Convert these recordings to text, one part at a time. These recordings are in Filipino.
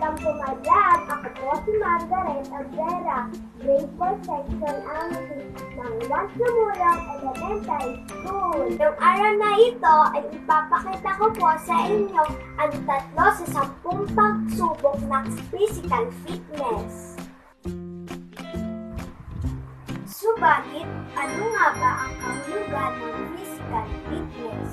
Welcome to my vlog! Ako po si Margaret Abrera, grade 4 section ang ng Wansumurang Elementary School. Yung araw na ito ay ipapakita ko po sa inyo ang tatlo sa sampung pagsubok ng physical fitness. Subalit, ano nga ba ang kahulugan ng physical fitness?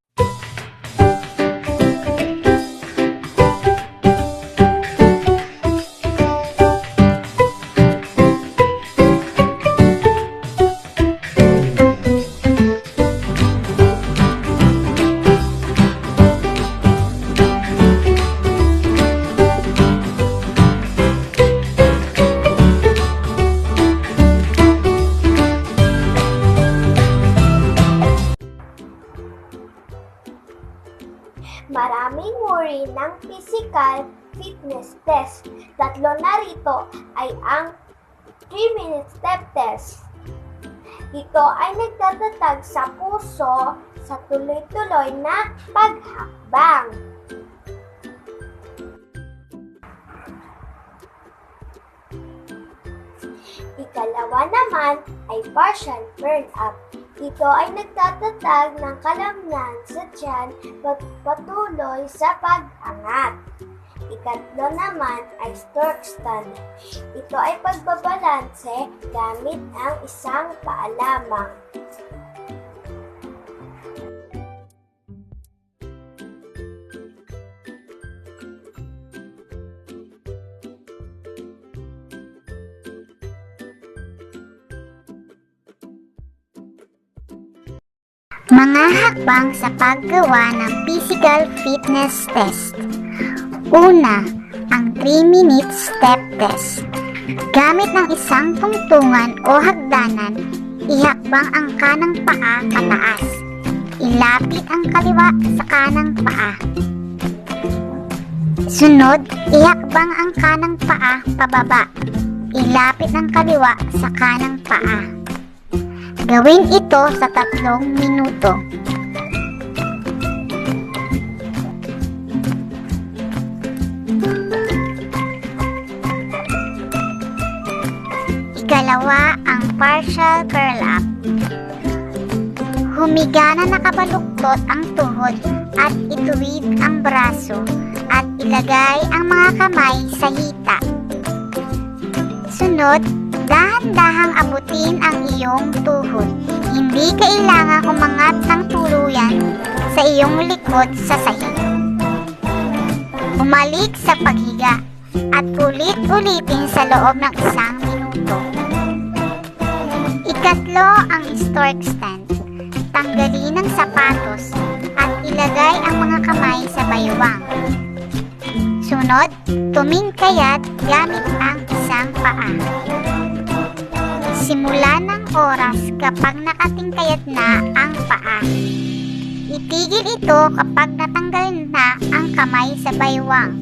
Maraming uri ng physical fitness test. Tatlo na rito ay ang 3-minute step test. Ito ay nagtatatag sa puso sa tuloy-tuloy na paghakbang. Ikalawa naman ay partial burn-up. Ito ay nagtatatag ng kalamnan sa tiyan pat- patuloy sa pag-angat. Ikatlo naman ay stork stand. Ito ay pagbabalanse gamit ang isang paa. Mga hakbang sa paggawa ng physical fitness test. Una, ang 3-minute step test. Gamit ng isang tungtungan o hagdanan, ihakbang ang kanang paa pataas. Ilapit ang kaliwa sa kanang paa. Sunod, ihakbang ang kanang paa pababa. Ilapit ang kaliwa sa kanang paa. Gawin ito sa tatlong minuto. Ikalawa, ang partial curl up. Humiga na nakabaluktot ang tuhod at ituwid ang braso at ilagay ang mga kamay sa hita. Sunod, dahan-dahang abutin ang iyong tuhod. Hindi kailangan umangat ng tuluyan sa iyong likod sa sahig. Umalik sa paghiga at ulit-ulitin sa loob ng isang minuto. Ikatlo ang stork stand. Tanggalin ang sapatos at ilagay ang mga kamay sa baywang. Sunod, tumingkayat gamit ang isang paa. Simula ng oras kapag nakatingkayat na ang paa. Itigil ito kapag natanggal na ang kamay sa baywang.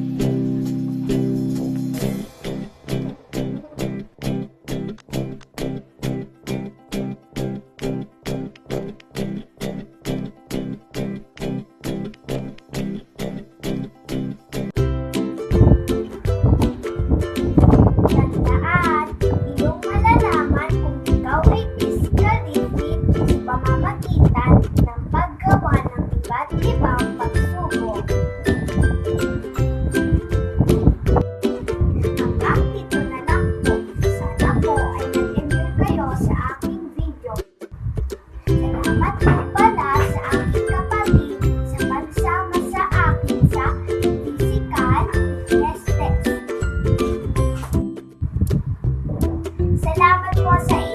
Salamat po sa inyo.